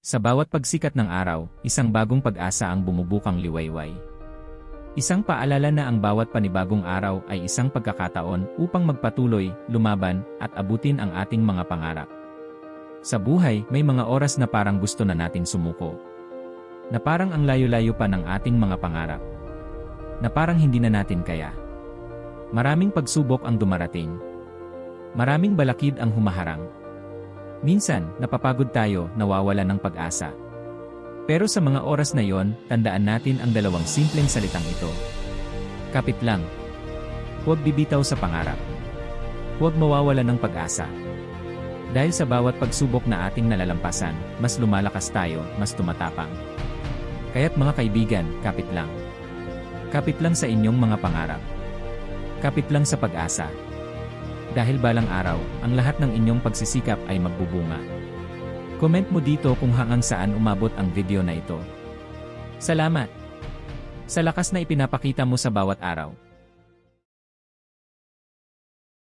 Sa bawat pagsikat ng araw, isang bagong pag-asa ang bumubukang liwayway. Isang paalala na ang bawat panibagong araw ay isang pagkakataon upang magpatuloy, lumaban, at abutin ang ating mga pangarap. Sa buhay, may mga oras na parang gusto na nating sumuko. Na parang ang layo-layo pa ng ating mga pangarap. Na parang hindi na natin kaya. Maraming pagsubok ang dumarating. Maraming balakid ang humaharang. Minsan, napapagod tayo, nawawala ng pag-asa. Pero sa mga oras na yon, tandaan natin ang dalawang simpleng salitang ito. Kapit lang. Huwag bibitaw sa pangarap. Huwag mawawala ng pag-asa. Dahil sa bawat pagsubok na ating nalalampasan, mas lumalakas tayo, mas tumatapang. Kaya't mga kaibigan, kapit lang. Kapit lang sa inyong mga pangarap. Kapit lang sa pag-asa. Dahil balang araw, ang lahat ng inyong pagsisikap ay magbubunga. Comment mo dito kung hanggang saan umabot ang video na ito. Salamat! Sa lakas na ipinapakita mo sa bawat araw.